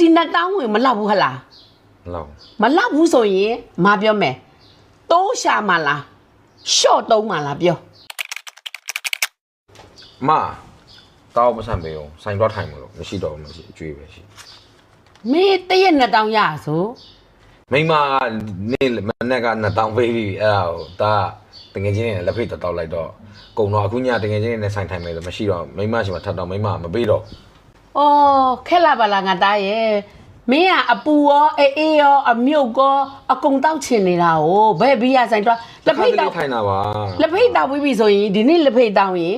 ဒီနှစ်တောင်းဝင်မလောက်ဘူးဟလားလောက်မလောက်ဘူးဆိုရင်မပြောမယ်တိုးရှာမလားရှော့တုံးမလားပြောအမတောက်မဆန်ပေးအောင်ဆိုင်တော့ထိုင်မလို့မရှိတော့ဘူးမရှိအကျွေးပဲရှိမင်းတရက်နှစ်တောင်းရဆိုမိမကနေမနေ့က2000ပေးပြီအဲ့ဒါကိုဒါတငယ်ချင်းနဲ့လက်ဖိတ်တောက်လိုက်တော့ကုံတော့အခုညတငယ်ချင်းနဲ့ဆိုင်ထိုင်မယ်ဆိုမရှိတော့မိမရှင်မထပ်တော့မိမမပေးတော့ အော်ခက်လာပါလားငါသားရဲ့မင်းကအပူရောအေးအေးရောအမြုပ်ကောအကုန်တောက်ချင်နေတာ哦ဘယ်ဘီးရဆိုင်တော့လက်ဖိတ်တောက်ထိုင်တာပါလက်ဖိတ်တောက်ပြီးပြီဆိုရင်ဒီနေ့လက်ဖိတ်တောက်ရင်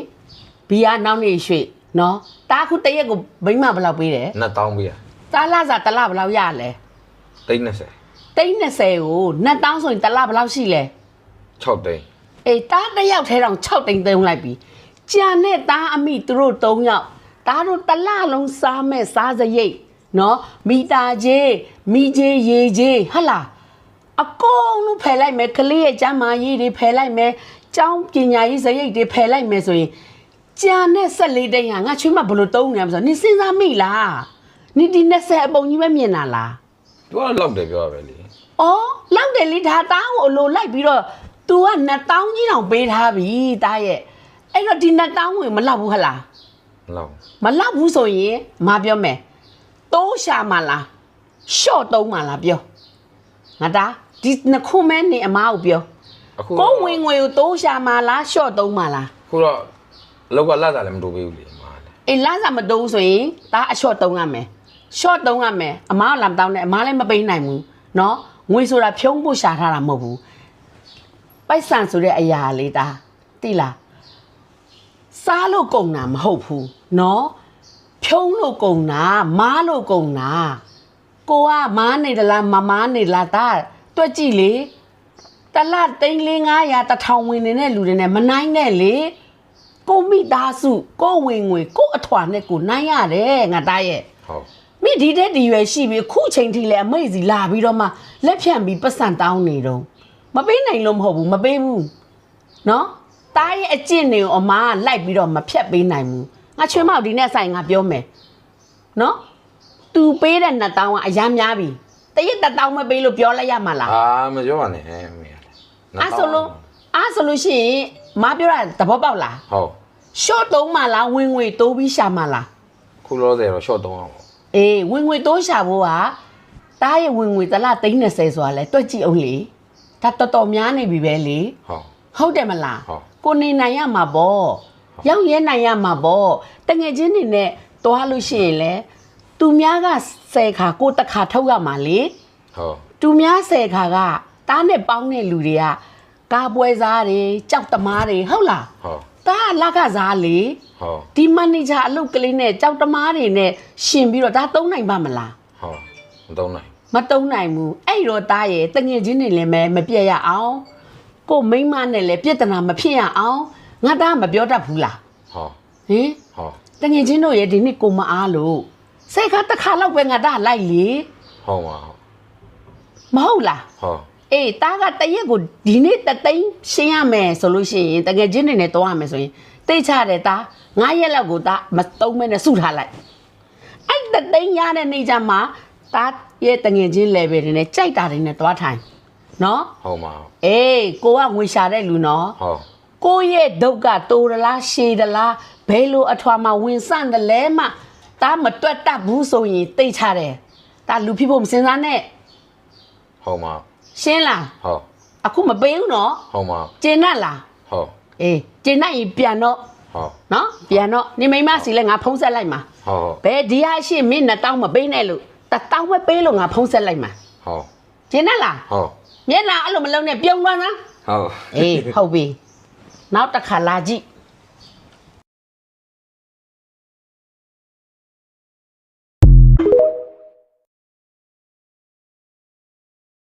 ဘီးရနောက်နေ့ရွှေ့နော်တားခုတရက်ကိုမိမဘယ်လောက်ပေးတယ်2000ပေးရတားလာစားတစ်လဘယ်လောက်ရလဲသိန်း30တိန်း20ကိုနှစ်တောင်းဆိုရင်တစ်လဘယ်လောက်ရှိလဲ6သိန်းအေးတားတစ်ယောက်ထဲတောင်6တိန်သုံးလိုက်ပြီကြံနဲ့တားအမိသူတို့3ယောက် တားတို့တစ်လလုံးစားမဲ့စားစရိတ်နော်မီတာကြီးမိကြီးရေကြီးဟတ်လားအကုန်လုံးဖယ်လိုက်မယ်ကလေးရဲ့ကျမ်းမာရေးတွေဖယ်လိုက်မယ်ကျောင်းပညာရေးစရိတ်တွေဖယ်လိုက်မယ်ဆိုရင်ကြံနဲ့14တိန်ဟာငါချွေးမဘယ်လိုတုံးနေရမလဲဆိုတော့နင်စဉ်းစားမိလားနိဒီ20အပုံကြီးပဲမြင်တာလားသူကလောက်တယ်ပြောရပဲလေ။အော်လောက်တယ်လေဒါတားကိုအလိုလိုက်ပြီးတော့ तू က2000ကြီးတောင်ပေးထားပြီတားရဲ့။အဲ့တော့ဒီ2000ဝင်မလောက်ဘူးဟလား လောက်။မလောက်ဘူးဆိုရင်မပြောမယ်။တိုးရှာမလား။ရှော့တုံးမလားပြော။ငါတားဒီနှစ်ခုမဲနေအမားကိုပြောအခု။ကိုဝင်ငွေကိုတိုးရှာမလားရှော့တုံးမလားခုတော့လောက်ကလာတာလည်းမတူပေးဘူးလေအမလည်း။အေးလမ်းစာမတိုးဆိုရင်ဒါအရှော့တုံးရမယ်။ရှော့တုံးရမယ်။အမားကလာမတောင်းနဲ့အမားလည်းမပေးနိုင်ဘူး။နော်ငွေဆိုတာဖြုံးဖို့ရှာထားတာမဟုတ်ဘူး။ပိုက်ဆံဆိုတဲ့အရာလေးဒါသိလား စားလို့ကုန်တာမဟုတ်ဘူးနော်ဖြုံးလို့ကုန်တာမားလို့ကုန်တာကိုကမားနေတလားမမားနေလားသားတွက်ကြည့်လေတလသိန်း၄900တထောင်ဝင်နေတဲ့လူတွေနဲ့မနိုင်နဲ့လေကိုမိသားစုကိုဝင်ငွေကိုအထွာနဲ့ကိုနိုင်ရတယ်ငါသားရဲ့ဟုတ်မိဒီတဲ့ဒီရွယ်ရှိပြီခုချိန်ထိလည်းအမိစီလာပြီးတော့မှလက်ဖြန့်ပြီးပတ်စံတောင်းနေတော့မပေးနိုင်လို့မဟုတ်ဘူးမပေးဘူးနော် တားရဲ့အကျင့်တွေကိုအမားကလိုက်ပြီးတော့မဖြတ်ပေးနိုင်ဘူးငါချွေးမောက်ဒီနဲ့ဆိုင်ငါပြောမယ်နော် तू ပေးတဲ့နှစ်တောင်းကအရမ်းများပြီတရက်တစ်တောင်းမပေးလို့ပြောလိုက်ရမှာလားအာမပြောပါနဲ့အမေကလည်းအဲ့ဆိုလို့အဲ့ဆိုလို့ရှိရင်မပြောတာသဘောပေါက်လားဟုတ်ရှော့တုံးမှလားဝင်ငွေတိုးပြီးရှာမှလားခုလောဆယ်တော့ short 3အောင်ပေါ့အေးဝင်ငွေတိုးရှာဖို့ကတားရဲ့ဝင်ငွေတစ်လ330ဆိုတာလဲတွက်ကြည့်အောင်လေဒါတော်တော်များနေပြီပဲလေဟုတ်ဟုတ်တယ်မလားဟုတ် ကိုနေနိုင်ရမှာပေါ့ရောက်ရဲနိုင်ရမှာပေါ့တငယ်ချင်းတွေနဲ့တွားလို့ရှိရင်လဲသူများက10ခါကိုတစ်ခါထုတ်ရမှာလေဟုတ်သူများ10ခါကတားနဲ့ပေါင်းတဲ့လူတွေကကားပွဲစားတွေကြောက်သမားတွေဟုတ်လားဟုတ်တားကလကစားလေဟုတ်ဒီမန်နေဂျာအလုပ်ကလေးနဲ့ကြောက်သမားတွေနဲ့ရှင်ပြီးတော့ဒါသုံးနိုင်ပါမလားဟုတ်မသုံးနိုင်မတုံးနိုင်ဘူးအဲ့တော့တားရဲ့တငယ်ချင်းတွေလည်းမမပြက်ရအောင် ကိုမိန်းမနဲ့လည်းပြဿနာမဖြစ်ရအောင်ငါသားမပြောတတ်ဘူးလားဟုတ်ဟင်ဟုတ်တငယ်ချင်းတို့ရဲ့ဒီနေ့ကိုမအားလို့စိတ်ခါတစ်ခါလောက်ပဲငါသားလိုက်လေဟုတ်ပါဟုတ်မဟုတ်လားဟုတ်အေးတားကတရက်ကိုဒီနေ့တသိန်းရှင်းရမယ်ဆိုလို့ရှိရင်တငယ်ချင်းတွေနဲ့တွားရမယ်ဆိုရင်တိတ်ချတယ်တားငါးရက်လောက်ကိုတားမတုံးမဲနဲ့စုထားလိုက်အဲ့တသိန်းရတဲ့နေ့ကျမှတားရဲ့တငယ်ချင်း level တွေနဲ့ကြိုက်တာတွေနဲ့တွားထိုင် နော်ဟုတ်ပါဟုတ်အေးကိုကငွေရှာတဲ့လူနော်ဟုတ်ကိုရဲ့ဒုက္ခတိုးရလားရှည်ရလားဘယ်လိုအထွာမှာဝင်ဆန့်တယ်လဲမှတားမတွက်တတ်ဘူးဆိုရင်တိတ်ချတယ်တားလူဖြစ်ဖို့မစင်စားနဲ့ဟုတ်ပါရှင်းလားဟုတ်အခုမပေးဘူးနော်ဟုတ်ပါကျင်တတ်လားဟုတ်အေးကျင်တတ်ရင်ပြန်တော့ဟုတ်နော်ပြန်တော့နေမိမစီလဲငါဖုံးဆက်လိုက်မှာဟုတ်ဘယ်ဒီဟာရှိမင်း1000မပေးနဲ့လို့တတောင်းပဲပေးလို့ငါဖုံးဆက်လိုက်မှာဟုတ်ကျင်တတ်လားဟုတ် မျက်နှာအဲ့လိုမလုံးနဲ့ပြုံးသွားနော်ဟုတ်အေးဟုတ်ပြီနောက်တစ်ခါလာကြည့်